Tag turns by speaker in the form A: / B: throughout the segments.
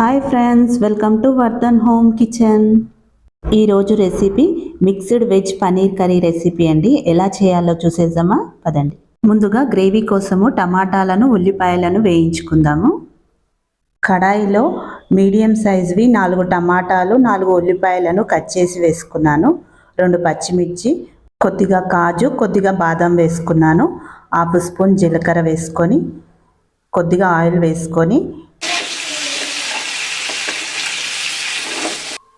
A: Hi friends welcome to Vardhan home kitchen. ఈరోజు recipe mixed veg paneer curry recipe అండి. ఎలా చేయాలో చూసేద్దామా? పదండి. ముందుగా గ్రేవీ కోసము టమాటాలను ఉల్లిపాయలను వేయించుకుందాము. కడాయిలో మీడియం సైజ్వి నాలుగు టమాటాలు నాలుగు ఉల్లిపాయలను కట్ చేసి వేసుకున్నాను. రెండు పచ్చిమిర్చి కొద్దిగా కాజు కొద్దిగా బాదం వేసుకున్నాను. హాఫ్ స్పూన్ జీలకర్ర వేసుకొని కొద్దిగా ఆయిల్ వేసుకొని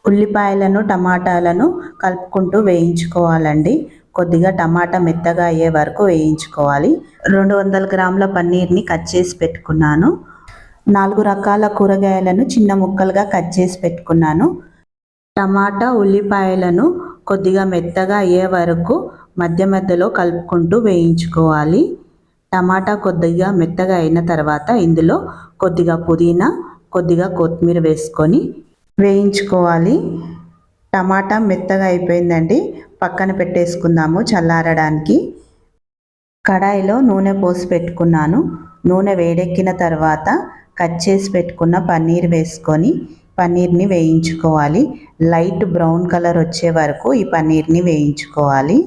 A: ఉల్లిపాయలను టమాటాలను కలుపుకుంటూ వేయించుకోవాలండి. కొద్దిగా టమాటా మెత్తగా అయ్యే వరకు వేయించుకోవాలి. రెండు వందల గ్రాముల పన్నీర్ని కట్ చేసి పెట్టుకున్నాను. నాలుగు రకాల కూరగాయలను చిన్న ముక్కలుగా కట్ చేసి పెట్టుకున్నాను. టమాటా ఉల్లిపాయలను కొద్దిగా మెత్తగా అయ్యే వరకు మధ్య మధ్యలో కలుపుకుంటూ వేయించుకోవాలి. టమాటా కొద్దిగా మెత్తగా అయిన తర్వాత ఇందులో కొద్దిగా పుదీనా కొద్దిగా కొత్తిమీర వేసుకొని వేయించుకోవాలి. టమాటా మెత్తగా అయిపోయిందండి. పక్కన పెట్టేసుకుందాము చల్లారడానికి. కడాయిలో నూనె పోసి పెట్టుకున్నాను. నూనె వేడెక్కిన తర్వాత కట్ చేసి పెట్టుకున్న పన్నీర్ వేసుకొని పన్నీర్ని వేయించుకోవాలి. లైట్ బ్రౌన్ కలర్ వచ్చే వరకు ఈ పన్నీర్ని వేయించుకోవాలి.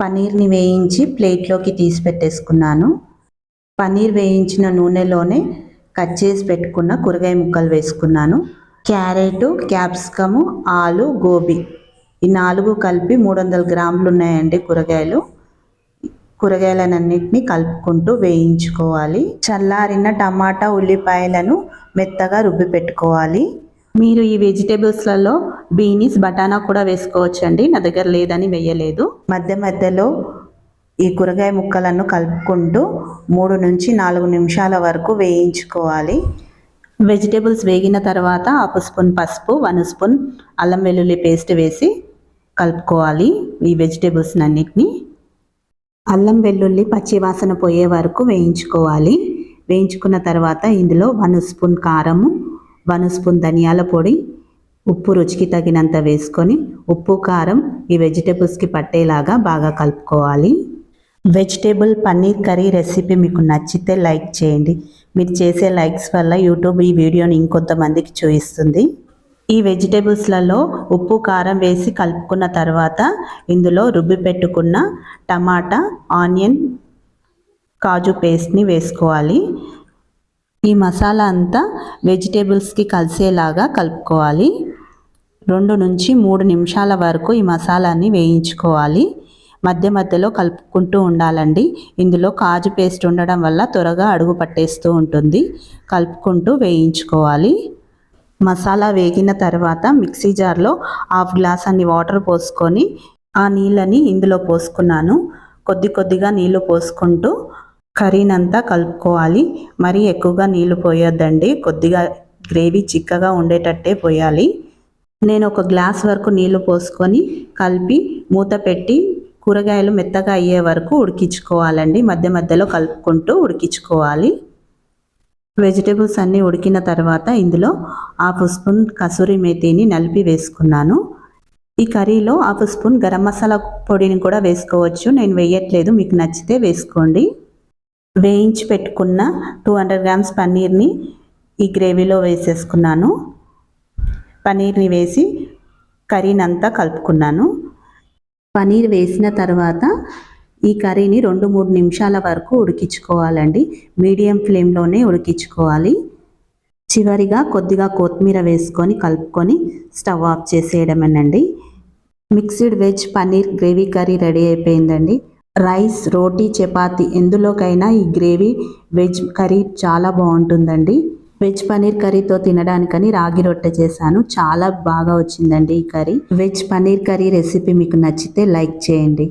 A: పన్నీర్ని వేయించి ప్లేట్లోకి తీసి పెట్టేసుకున్నాను. పన్నీర్ వేయించిన నూనెలోనే కట్ చేసి పెట్టుకున్న కూరగాయ ముక్కలు వేసుకున్నాను. క్యారెట్ క్యాప్సికము ఆలు గోబీ. ఈ నాలుగు కలిపి మూడు వందల గ్రాములు ఉన్నాయండి కూరగాయలు. కూరగాయలన్నింటినీ కలుపుకుంటూ వేయించుకోవాలి. చల్లారిన టమాటా ఉల్లిపాయలను మెత్తగా రుబ్బి పెట్టుకోవాలి. మీరు ఈ వెజిటేబుల్స్లలో బీనీస్ బటానా కూడా వేసుకోవచ్చండి. నా దగ్గర లేదని వేయలేదు మధ్య మధ్యలో ఈ కూరగాయ ముక్కలను కలుపుకుంటూ మూడు నుంచి నాలుగు నిమిషాల వరకు వేయించుకోవాలి. వెజిటేబుల్స్ వేగిన తర్వాత హాఫ్ స్పూన్ పసుపు వన్ స్పూన్ అల్లం వెల్లుల్లి పేస్ట్ వేసి కలుపుకోవాలి ఈ వెజిటేబుల్స్ అన్నిటినీ. అల్లం వెల్లుల్లి పచ్చివాసన పోయే వరకు వేయించుకోవాలి. వేయించుకున్న తర్వాత ఇందులో వన్ స్పూన్ కారము వన్ స్పూన్ ధనియాల పొడి ఉప్పు రుచికి తగినంత వేసుకొని ఉప్పు కారం ఈ వెజిటేబుల్స్కి పట్టేలాగా బాగా కలుపుకోవాలి. వెజిటేబుల్ పన్నీర్ కర్రీ రెసిపీ మీకు నచ్చితే లైక్ చేయండి. మీరు చేసే లైక్స్ వల్ల యూట్యూబ్ ఈ వీడియోని ఇంకొంతమందికి చూపిస్తుంది. ఈ వెజిటేబుల్స్లలో ఉప్పు కారం వేసి కలుపుకున్న తర్వాత ఇందులో రుబ్బి పెట్టుకున్న టమాటా ఆనియన్ కాజు పేస్ట్ని వేసుకోవాలి. ఈ మసాలా అంతా వెజిటేబుల్స్కి కలిసేలాగా కలుపుకోవాలి. రెండు నుంచి మూడు నిమిషాల వరకు ఈ మసాలాని వేయించుకోవాలి. మధ్య మధ్యలో కలుపుకుంటూ ఉండాలండి. ఇందులో కాజు పేస్ట్ ఉండడం వల్ల త్వరగా అడుగు పట్టేస్తూ ఉంటుంది. కలుపుకుంటూ వేయించుకోవాలి. మసాలా వేగిన తర్వాత మిక్సీ జార్లో హాఫ్ గ్లాస్ అన్ని వాటర్ పోసుకొని ఆ నీళ్ళని ఇందులో పోసుకున్నాను. కొద్ది కొద్దిగా నీళ్ళు పోసుకుంటూ కర్రీనంతా కలుపుకోవాలి. మరీ ఎక్కువగా నీళ్ళు పోయొద్దండి. కొద్దిగా గ్రేవీ చిక్కగా ఉండేటట్టే పోయాలి. నేను ఒక గ్లాస్ వరకు నీళ్ళు పోసుకొని కలిపి మూత పెట్టి కూరగాయలు మెత్తగా అయ్యే వరకు ఉడికించుకోవాలండి. మధ్య మధ్యలో కలుపుకుంటూ ఉడికించుకోవాలి. వెజిటేబుల్స్ అన్నీ ఉడికిన తర్వాత ఇందులో హాఫ్ స్పూన్ కసూరి మేతిని నలిపి వేసుకున్నాను. ఈ కర్రీలో హాఫ్ స్పూన్ గరం మసాలా పొడిని కూడా వేసుకోవచ్చు. నేను వేయట్లేదు మీకు నచ్చితే వేసుకోండి. వేయించి పెట్టుకున్న టూ హండ్రెడ్ గ్రామ్స్ పన్నీర్ని ఈ గ్రేవీలో వేసేసుకున్నాను. పన్నీర్ని వేసి కర్రీని అంతా కలుపుకున్నాను. పన్నీర్ వేసిన తర్వాత ఈ కర్రీని రెండు మూడు నిమిషాల వరకు ఉడికించుకోవాలండి. మీడియం ఫ్లేమ్లోనే ఉడికించుకోవాలి. చివరిగా కొద్దిగా కొత్తిమీర వేసుకొని కలుపుకొని stove off చేసేయడమేనండి. Mixed veg paneer gravy curry ready అయిపోయిందండి. రైస్ రోటీ చపాతి ఎందులోకైనా ఈ గ్రేవీ వెజ్ కర్రీ చాలా బాగుంటుందండి. వెజ్ పన్నీర్ కర్రీతో తినడానికని రాగి రొట్టె చేశాను. చాలా బాగా వచ్చిందండి ఈ curry. Veg paneer curry recipe మీకు నచ్చితే లైక్ చేయండి.